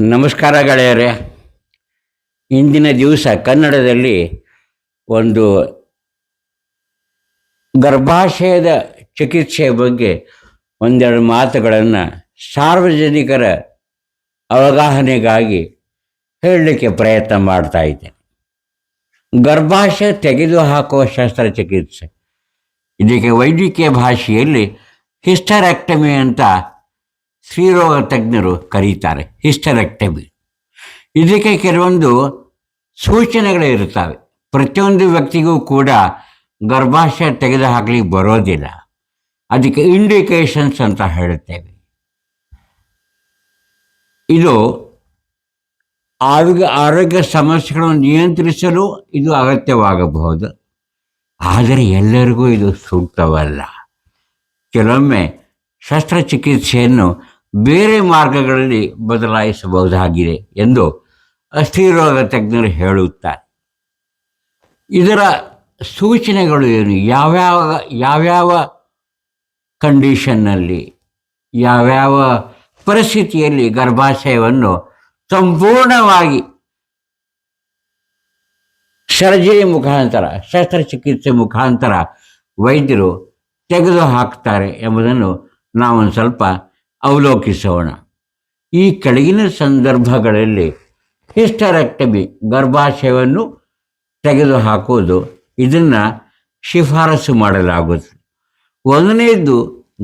ನಮಸ್ಕಾರ ಗೆಳೆಯರೇ. ಇಂದಿನ ದಿವಸ ಕನ್ನಡದಲ್ಲಿ ಒಂದು ಗರ್ಭಾಶಯದ ಚಿಕಿತ್ಸೆಯ ಬಗ್ಗೆ ಒಂದೆರಡು ಮಾತುಗಳನ್ನು ಸಾರ್ವಜನಿಕರ ಅವಗಾಹನೆಗಾಗಿ ಹೇಳಲಿಕ್ಕೆ ಪ್ರಯತ್ನ ಮಾಡ್ತಾ ಇದ್ದೇನೆ. ಗರ್ಭಾಶಯ ತೆಗೆದುಹಾಕುವ ಶಸ್ತ್ರಚಿಕಿತ್ಸೆ. ಇದಕ್ಕೆ ವೈದ್ಯಕೀಯ ಭಾಷೆಯಲ್ಲಿ ಹಿಸ್ಟರೆಕ್ಟಮಿ ಅಂತ ಸ್ತ್ರೀರೋಗ ತಜ್ಞರು ಕರೀತಾರೆ ಹಿಸ್ಟರೆಕ್ಟಮಿ ಇದಕ್ಕೆ ಕೆಲವೊಂದು ಸೂಚನೆಗಳು ಇರುತ್ತವೆ. ಪ್ರತಿಯೊಂದು ವ್ಯಕ್ತಿಗೂ ಕೂಡ ಗರ್ಭಾಶಯ ತೆಗೆದು ಹಾಕಲಿಕ್ಕೆ ಬರೋದಿಲ್ಲ. ಅದಕ್ಕೆ ಇಂಡಿಕೇಶನ್ಸ್ ಅಂತ ಹೇಳುತ್ತೇವೆ. ಇದು ಆರೋಗ್ಯ ಆರೋಗ್ಯ ಸಮಸ್ಯೆಗಳನ್ನು ನಿಯಂತ್ರಿಸಲು ಇದು ಅಗತ್ಯವಾಗಬಹುದು. ಆದರೆ ಎಲ್ಲರಿಗೂ ಇದು ಸೂಕ್ತವಲ್ಲ. ಕೆಲವೊಮ್ಮೆ ಶಸ್ತ್ರಚಿಕಿತ್ಸೆಯನ್ನು ಬೇರೆ ಮಾರ್ಗಗಳಲ್ಲಿ ಬದಲಾಯಿಸಬಹುದಾಗಿದೆ ಎಂದು ಅಸ್ಥಿರೋಗ ತಜ್ಞರು ಹೇಳುತ್ತಾರೆ. ಇದರ ಸೂಚನೆಗಳು ಏನು? ಯಾವ್ಯಾವ ಯಾವ್ಯಾವ ಕಂಡೀಷನ್ನಲ್ಲಿ, ಯಾವ್ಯಾವ ಪರಿಸ್ಥಿತಿಯಲ್ಲಿ ಗರ್ಭಾಶಯವನ್ನು ಸಂಪೂರ್ಣವಾಗಿ ಸರ್ಜರಿ ಮುಖಾಂತರ, ಶಸ್ತ್ರಚಿಕಿತ್ಸೆ ಮುಖಾಂತರ ವೈದ್ಯರು ತೆಗೆದು ಹಾಕ್ತಾರೆ ಎಂಬುದನ್ನು ನಾವೊಂದು ಸ್ವಲ್ಪ ಅವಲೋಕಿಸೋಣ. ಈ ಕೆಳಗಿನ ಸಂದರ್ಭಗಳಲ್ಲಿ ಹಿಸ್ಟರೆಕ್ಟಮಿ ಗರ್ಭಾಶಯವನ್ನು ತೆಗೆದುಹಾಕುವುದು, ಇದನ್ನು ಶಿಫಾರಸು ಮಾಡಲಾಗುತ್ತದೆ ಒಂದನೆಯದು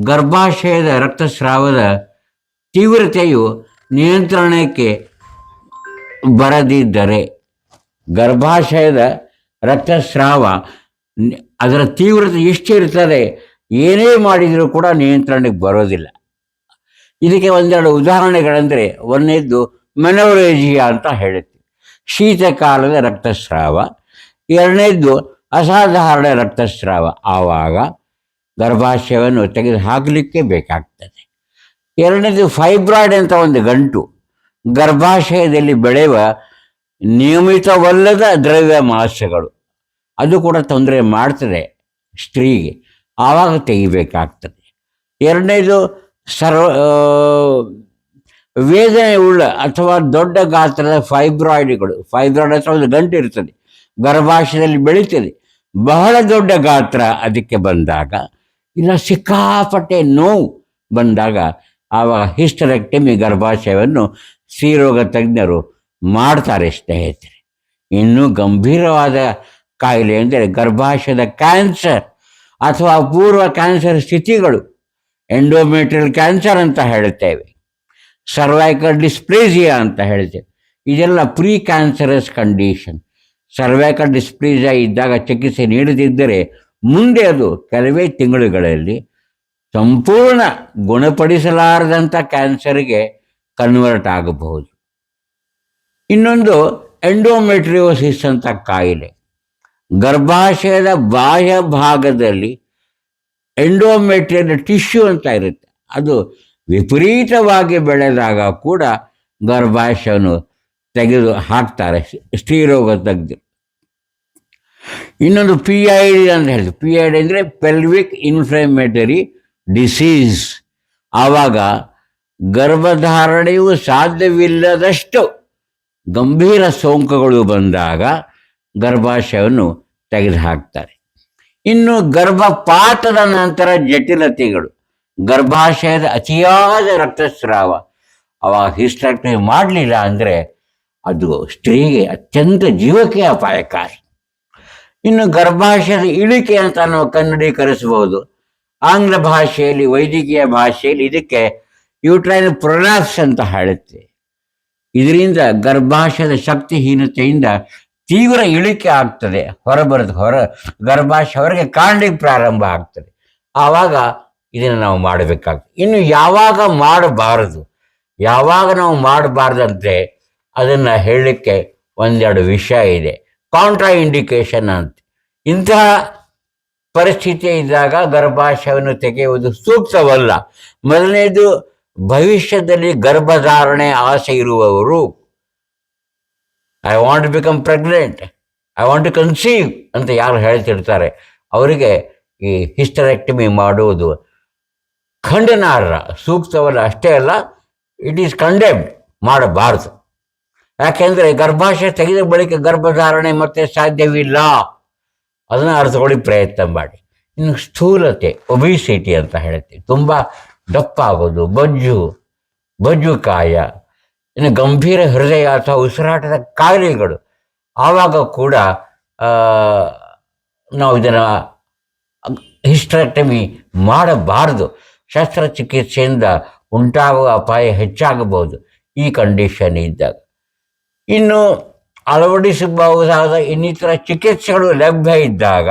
ಗರ್ಭಾಶಯದ ರಕ್ತಸ್ರಾವದ ತೀವ್ರತೆಯು ನಿಯಂತ್ರಣಕ್ಕೆ ಬರದಿದ್ದರೆ ಗರ್ಭಾಶಯದ ರಕ್ತಸ್ರಾವ ಅದರ ತೀವ್ರತೆ ಎಷ್ಟಿರ್ತದೆ ಏನೇ ಮಾಡಿದರೂ ಕೂಡ ನಿಯಂತ್ರಣಕ್ಕೆ ಬರೋದಿಲ್ಲ. ಇದಕ್ಕೆ ಒಂದೆರಡು ಉದಾಹರಣೆಗಳೆಂದರೆ, ಒಂದನೇದ್ದು ಮೆನೋರೇಜಿಯಾ ಅಂತ ಹೇಳುತ್ತೆ. ಶೀತಕಾಲದ ರಕ್ತಸ್ರಾವ, ಎರಡನೇದ್ದು ಅಸಾಧಾರಣ ರಕ್ತಸ್ರಾವ ಆವಾಗ ಗರ್ಭಾಶಯವನ್ನು ತೆಗೆದು ಹಾಕಲಿಕ್ಕೆ ಬೇಕಾಗ್ತದೆ. ಎರಡನೇದು ಫೈಬ್ರಾಯ್ಡ್ ಅಂತ ಒಂದು ಗಂಟು, ಗರ್ಭಾಶಯದಲ್ಲಿ ಬೆಳೆಯುವ ನಿಯಮಿತವಲ್ಲದ ದ್ರವ್ಯ ಮಾಸಗಳು. ಅದು ಕೂಡ ತೊಂದರೆ ಮಾಡ್ತದೆ ಸ್ತ್ರೀಗೆ, ಆವಾಗ ತೆಗಿಬೇಕಾಗ್ತದೆ. ಎರಡನೇದು ಸರ್ವ ವೇದನೆ ಉಳ್ಳ ಅಥವಾ ದೊಡ್ಡ ಗಾತ್ರದ ಫೈಬ್ರಾಯ್ಡ್ಗಳು ಫೈಬ್ರಾಯ್ಡ್ ಅಥವಾ ಒಂದು ಗಂಟು ಇರ್ತದೆ. ಗರ್ಭಾಶಯದಲ್ಲಿ ಬೆಳೀತದೆ. ಬಹಳ ದೊಡ್ಡ ಗಾತ್ರ ಅದಕ್ಕೆ ಬಂದಾಗ, ಇಲ್ಲ ಸಿಕ್ಕಾಪಟ್ಟೆ ನೋವು ಬಂದಾಗ ಆವಾಗ ಹಿಸ್ಟರೆಕ್ಟಮಿ ಗರ್ಭಾಶಯವನ್ನು ಸ್ತ್ರೀರೋಗ ತಜ್ಞರು ಮಾಡ್ತಾರೆ ಸ್ನೇಹಿತರೆ. ಇನ್ನೂ ಗಂಭೀರವಾದ ಕಾಯಿಲೆ ಅಂದರೆ ಗರ್ಭಾಶಯದ ಕ್ಯಾನ್ಸರ್ ಅಥವಾ ಪೂರ್ವ ಕ್ಯಾನ್ಸರ್ ಸ್ಥಿತಿಗಳು. ಎಂಡೋಮೆಟ್ರಿಯಲ್ ಕ್ಯಾನ್ಸರ್ ಅಂತ ಹೇಳ್ತೇವೆ. ಸರ್ವೈಕಲ್ ಡಿಸ್ಪ್ಲೇಸಿಯಾ ಅಂತ ಹೇಳ್ತೇವೆ. ಇದೆಲ್ಲ pre cancerous condition cervical dysplasia ಇದ್ದಾಗ ಚಿಕಿತ್ಸೆ ನೀಡದಿದ್ದರೆ ಮುಂದೆ ಅದು ಕೆಲವೇ ತಿಂಗಳುಗಳಲ್ಲಿ ಸಂಪೂರ್ಣ ಗುಣಪಡಿಸಲಾರದಂಥ ಕ್ಯಾನ್ಸರ್ಗೆ ಕನ್ವರ್ಟ್ ಆಗಬಹುದು. ಇನ್ನೊಂದು ಎಂಡೋಮೆಟ್ರಿಯೋಸಿಸ್ ಅಂತ ಕಾಯಿಲೆ. ಗರ್ಭಾಶಯದ ಬಾಹ್ಯ ಭಾಗದಲ್ಲಿ ಎಂಡೋಮೆಟ್ರಿಯಲ್ ಟಿಶ್ಯೂ ಅಂತ ಇರುತ್ತೆ. ಅದು ವಿಪರೀತವಾಗಿ ಬೆಳೆದಾಗ ಕೂಡ ಗರ್ಭಾಶಯವನ್ನು ತೆಗೆದು ಹಾಕ್ತಾರೆ ಸ್ತ್ರೀರೋಗ ತೆಗೆದು. ಇನ್ನೊಂದು ಪಿ ಐ ಡಿ ಅಂತ ಹೇಳಿದ್ರು ಪಿ ಐ ಡಿ ಅಂದರೆ ಪೆಲ್ವಿಕ್ ಇನ್ಫ್ಲಮೇಟರಿ ಡಿಸೀಸ್ ಆವಾಗ ಗರ್ಭಧಾರಣೆಯು ಸಾಧ್ಯವಿಲ್ಲದಷ್ಟು ಗಂಭೀರ ಸೋಂಕುಗಳು ಬಂದಾಗ ಗರ್ಭಾಶಯವನ್ನು ತೆಗೆದುಹಾಕ್ತಾರೆ. ಇನ್ನು ಗರ್ಭಪಾತದ ನಂತರ ಜಟಿಲತೆಗಳು. ಗರ್ಭಾಶಯದ ಅತಿಯಾದ ರಕ್ತಸ್ರಾವ. ಅವಾಗ ಹಿಸ್ಟ್ರಾಕ್ಟಿ ಮಾಡಲಿಲ್ಲ ಅಂದರೆ ಅದು ಸ್ತ್ರೀಗೆ ಅತ್ಯಂತ ಜೀವಕ್ಕೆ ಅಪಾಯಕಾರಿ. ಇನ್ನು ಗರ್ಭಾಶಯದ ಇಳಿಕೆ ಅಂತ ನಾವು ಕನ್ನಡೀಕರಿಸಬಹುದು. ಆಂಗ್ಲ ಭಾಷೆಯಲ್ಲಿ, ವೈದ್ಯಕೀಯ ಭಾಷೆಯಲ್ಲಿ ಇದಕ್ಕೆ ಯೂಟ್ರೈನ್ ಪ್ರೊಲಾಪ್ಸ್ ಅಂತ ಹೇಳುತ್ತೆ. ಇದರಿಂದ ಗರ್ಭಾಶಯದ ಶಕ್ತಿಹೀನತೆಯಿಂದ ತೀವ್ರ ಇಳಿಕೆ ಆಗ್ತದೆ. ಹೊರಬರದು ಹೊರ ಗರ್ಭಾಶಯ ಹೊರಗೆ ಕಾಣಲಿಕ್ಕೆ ಪ್ರಾರಂಭ ಆಗ್ತದೆ. ಆವಾಗ ಇದನ್ನು ನಾವು ಮಾಡಬೇಕಾಗ್ತದೆ. ಇನ್ನು ಯಾವಾಗ ಮಾಡಬಾರದು? ಯಾವಾಗ ನಾವು ಮಾಡಬಾರ್ದಂತೆ ಅದನ್ನು ಹೇಳಲಿಕ್ಕೆ ಒಂದೆರಡು ವಿಷಯ ಇದೆ. ಕಾಂಟ್ರಾ ಇಂಡಿಕೇಶನ್ ಅಂತ. ಇಂತಹ ಪರಿಸ್ಥಿತಿ ಇದ್ದಾಗ ಗರ್ಭಾಶಯವನ್ನು ತೆಗೆಯುವುದು ಸೂಕ್ತವಲ್ಲ. ಮೊದಲನೇದು ಭವಿಷ್ಯದಲ್ಲಿ ಗರ್ಭಧಾರಣೆ ಆಸೆ ಇರುವವರು I want become pregnant I want to conceive ಅಂತ ಯಾರು ಹೇಳ್ತಿರ್ತಾರೆ. ಅವರಿಗೆ ಈ ಹಿಸ್ಟರೆಕ್ಟಮಿ ಮಾಡುವುದು ಖಂಡನಾರ್ಹ, ಸೂಕ್ತವಲ್ಲ ಅಷ್ಟೇ ಅಲ್ಲ ಇಟ್ ಈಸ್ ಕಂಡೆಮ್ಡ್ ಮಾಡಬಾರ್ದು. ಯಾಕೆಂದರೆ ಗರ್ಭಾಶಯ ತೆಗೆದ ಬಳಿಕ ಗರ್ಭಧಾರಣೆ ಮತ್ತೆ ಸಾಧ್ಯವಿಲ್ಲ. ಅದನ್ನು ಅರ್ಥಕೊಳ್ಳಿ ಪ್ರಯತ್ನ ಮಾಡಿ. ಇನ್ನು ಸ್ಥೂಲತೆ ಒಬಿಸಿಟಿ ಅಂತ ಹೇಳ್ತೀವಿ ತುಂಬ ದಪ್ಪ ಆಗೋದು ಬೊಜ್ಜು ಬೊಜ್ಜು ಕಾಯ ಇನ್ನು ಗಂಭೀರ ಹೃದಯ ಅಥವಾ ಉಸಿರಾಟದ ಕಾಯಿಲೆಗಳು ಆವಾಗ ಕೂಡ ನಾವು ಇದನ್ನು ಹಿಸ್ಟ್ರೆಕ್ಟಮಿ ಮಾಡಬಾರದು. ಶಸ್ತ್ರಚಿಕಿತ್ಸೆಯಿಂದ ಉಂಟಾಗುವ ಅಪಾಯ ಹೆಚ್ಚಾಗಬಹುದು ಈ ಕಂಡೀಷನ್ ಇದ್ದಾಗ. ಇನ್ನು ಅಳವಡಿಸಬಹುದಾದ ಇನ್ನಿತರ ಚಿಕಿತ್ಸೆಗಳು ಲಭ್ಯ ಇದ್ದಾಗ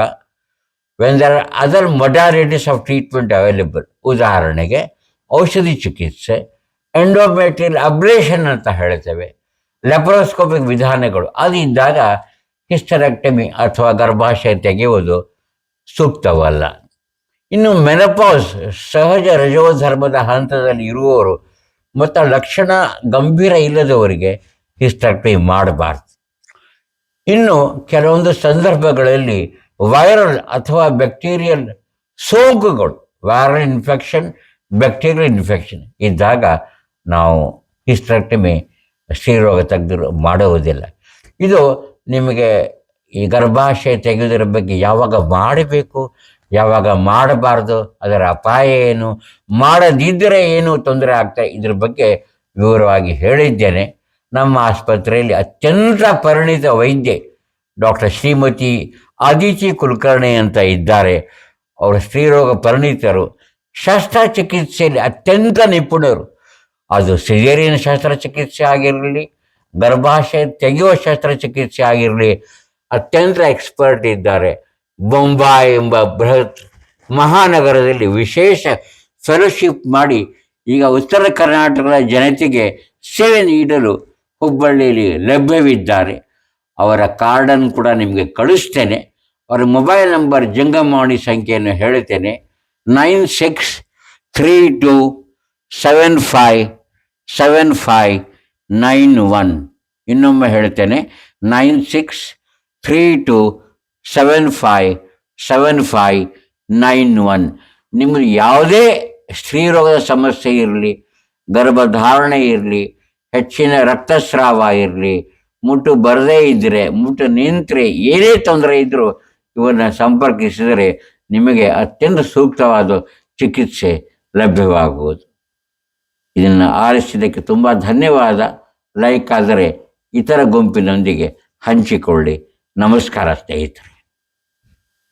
when the other modalities of treatment available ಉದಾಹರಣೆಗೆ ಔಷಧಿ ಚಿಕಿತ್ಸೆ ಎಂಡೋಮೆಟ್ರಿಯಲ್ ಅಬ್ಲೇಷನ್ ಅಂತ ಹೇಳ್ತೇವೆ. ಲೆಪ್ರೋಸ್ಕೋಪಿಕ್ ವಿಧಾನಗಳು. ಅದಿದ್ದಾಗ ಹಿಸ್ಟರೆಕ್ಟಮಿ ಅಥವಾ ಗರ್ಭಾಶಯ ತೆಗೆಯುವುದು ಸೂಕ್ತವಲ್ಲ. ಇನ್ನು ಮೆನಪಾಸ್ ಸಹಜ ರಜೋಧರ್ಮದ ಹಂತದಲ್ಲಿ ಇರುವವರು ಮತ್ತು ಲಕ್ಷಣ ಗಂಭೀರ ಇಲ್ಲದವರಿಗೆ ಹಿಸ್ಟರೆಕ್ಟಮಿ ಮಾಡಬಾರ್ದು. ಇನ್ನು ಕೆಲವೊಂದು ಸಂದರ್ಭಗಳಲ್ಲಿ ವೈರಲ್ ಅಥವಾ ಬ್ಯಾಕ್ಟೀರಿಯಲ್ ಸೋಂಕುಗಳು ವೈರಲ್ ಇನ್ಫೆಕ್ಷನ್ ಬ್ಯಾಕ್ಟೀರಿಯಲ್ ಇನ್ಫೆಕ್ಷನ್ ಇದ್ದಾಗ ನಾವು ಹಿಸ್ಟ್ರೆಕ್ಟಮಿ ಸ್ತ್ರೀರೋಗ ತೆಗೆದಿರೋ ಮಾಡುವುದಿಲ್ಲ. ಇದು ನಿಮಗೆ ಈ ಗರ್ಭಾಶಯ ತೆಗೆದಿರೋ ಬಗ್ಗೆ ಯಾವಾಗ ಮಾಡಬೇಕು, ಯಾವಾಗ ಮಾಡಬಾರ್ದು, ಅದರ ಅಪಾಯ ಏನು, ಮಾಡದಿದ್ದರೆ ಏನು ತೊಂದರೆ ಆಗ್ತಾ ಇದ್ರ ಬಗ್ಗೆ ವಿವರವಾಗಿ ಹೇಳಿದ್ದೇನೆ. ನಮ್ಮ ಆಸ್ಪತ್ರೆಯಲ್ಲಿ ಅತ್ಯಂತ ಪರಿಣಿತ ವೈದ್ಯೆ ಡಾಕ್ಟರ್ ಶ್ರೀಮತಿ ಆದಿತಿ ಕುಲಕರ್ಣಿ ಅಂತ ಇದ್ದಾರೆ. ಅವರು ಸ್ತ್ರೀರೋಗ ಪರಿಣಿತರು. ಶಸ್ತ್ರಚಿಕಿತ್ಸೆಯಲ್ಲಿ ಅತ್ಯಂತ ನಿಪುಣರು. ಅದು ಸಿಜೇರಿಯನ್ ಶಸ್ತ್ರಚಿಕಿತ್ಸೆ ಆಗಿರಲಿ, ಗರ್ಭಾಶಯ ತೆಗೆಯುವ ಶಸ್ತ್ರಚಿಕಿತ್ಸೆ ಆಗಿರಲಿ, ಅತ್ಯಂತ ಎಕ್ಸ್ಪರ್ಟ್ ಇದ್ದಾರೆ. ಬೊಂಬಾಯಿ ಎಂಬ ಬೃಹತ್ ಮಹಾನಗರದಲ್ಲಿ ವಿಶೇಷ ಫೆಲೋಶಿಪ್ ಮಾಡಿ ಈಗ ಉತ್ತರ ಕರ್ನಾಟಕದ ಜನತೆಗೆ ಸೇವೆ ನೀಡಲು ಹುಬ್ಬಳ್ಳಿಯಲ್ಲಿ ಲಭ್ಯವಿದ್ದಾರೆ. ಅವರ ಕಾರ್ಡನ್ನು ಕೂಡ ನಿಮಗೆ ಕಳಿಸ್ತೇನೆ. ಅವರ ಮೊಬೈಲ್ ನಂಬರ್ ಜಂಗಮವಾಣಿ ಸಂಖ್ಯೆಯನ್ನು ಹೇಳುತ್ತೇನೆ nine six three two seven five seven five nine one ಇನ್ನೊಮ್ಮೆ ಹೇಳ್ತೇನೆ nine six three two seven five seven five nine one ನಿಮ್ಗೆ ಯಾವುದೇ ಸ್ತ್ರೀರೋಗದ ಸಮಸ್ಯೆ ಇರಲಿ, ಗರ್ಭಧಾರಣೆ ಇರಲಿ, ಹೆಚ್ಚಿನ ರಕ್ತಸ್ರಾವ ಇರಲಿ, ಮುಟ್ಟು ಬರದೇ ಇದ್ದರೆ ಮುಟ್ಟು ನಿಂತರೆ, ಏನೇ ತೊಂದರೆ ಇದ್ದರೂ ಇವನ್ನು ಸಂಪರ್ಕಿಸಿದರೆ ನಿಮಗೆ ಅತ್ಯಂತ ಸೂಕ್ತವಾದ ಚಿಕಿತ್ಸೆ ಲಭ್ಯವಾಗುವುದು. ಇದನ್ನು ಆರಿಸಿದ್ದಕ್ಕೆ ತುಂಬ ಧನ್ಯವಾದ. ಲೈಕ್ ಆದರೆ ಇತರ ಗುಂಪಿನೊಂದಿಗೆ ಹಂಚಿಕೊಳ್ಳಿ. ನಮಸ್ಕಾರ ಸ್ನೇಹಿತರೆ.